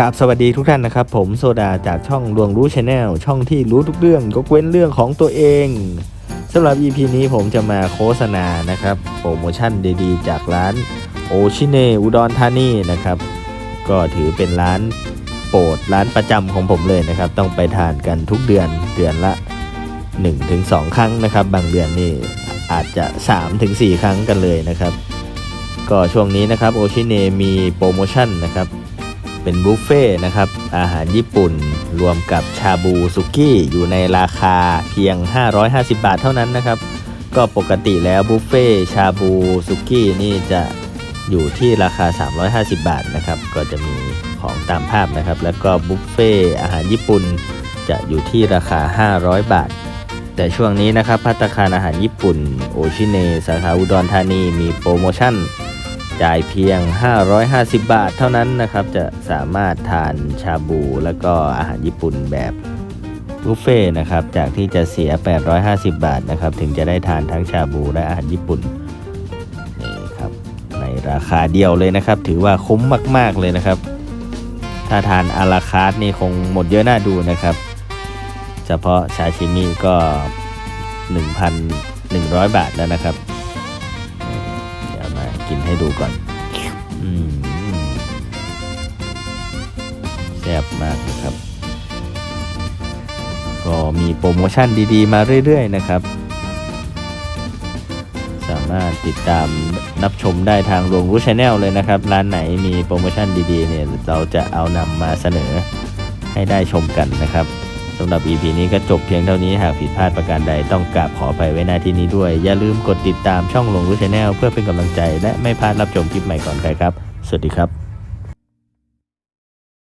กราบสวัสดีทุกท่านนะครับ ผมโซดาจากช่องดวงรู้ชาแนลช่องที่รู้ทุกเรื่องยกเว้นเรื่องของตัวเองสำหรับ EP นี้ผมจะมาโฆษณานะครับโปรโมชั่นดีๆ จากร้านโอชิเนอุดรธานีนะครับ ก็ถือเป็นร้านโปรดร้านประจำของผมเลยนะครับ ต้องไปทานกันทุกเดือนเดือนละ 1-2 ครั้งนะครับ บางเดือนนี่อาจจะ 3-4 ครั้งกันเลยนะครับ ก็ช่วงนี้นะครับโอชิเนมีโปรโมชั่นนะครับ เป็นบุฟเฟ่ต์นะครับ อาหารญี่ปุ่น รวมกับชาบูสุกี้อยู่ในราคาเพียง 550 บาทเท่านั้นนะครับ ก็ปกติแล้วบุฟเฟ่ต์ชาบูสุกี้นี่จะอยู่ที่ราคา 350 บาทนะครับ ก็จะมีของตามภาพนะครับ แล้วก็บุฟเฟ่ต์อาหารญี่ปุ่นจะอยู่ที่ราคา 500 บาท แต่ช่วงนี้นะครับพัตตาคารอาหารญี่ปุ่นโอชิเนสาขาอุดรธานีมีโปรโมชั่น จ่ายเพียง 550 บาทเท่านั้นนะครับ จะสามารถทานชาบูแล้วก็อาหารญี่ปุ่นแบบบุฟเฟ่นะครับ จากที่จะเสีย 850 บาทนะครับ ถึงจะได้ทานทั้งชาบูและอาหารญี่ปุ่นนี่ครับ ในราคาเดียวเลยนะครับ ถือว่าคุ้มมาก ๆ เลยนะครับ ถ้าทานอาราคาร์ทนี่คงหมดเยอะน่าดูนะครับ เฉพาะชาชิมิก็ 1,100 บาทแล้วนะครับ กินให้ดูก่อนอืมแซ่บมากนะครับ ก็มีโปรโมชั่นดีๆ มาเรื่อย ๆ นะครับ สามารถติดตามรับชมได้ทางรวงรู้ชาแนลเลยนะครับ ร้านไหนมีโปรโมชั่นดีๆ เนี่ย เราจะเอานำมาเสนอให้ได้ชมกันนะครับ สำหรับ EP นี้ก็จบเพียงเท่านี้หากผิดพลาดประการใดต้องกราบขอไปไว้หน้าที่นี้ด้วย อย่าลืมกดติดตามช่องลงรู้ชาแนลเพื่อเป็นกำลังใจ และไม่พลาดรับชมคลิปใหม่ก่อนใครครับ สวัสดีครับ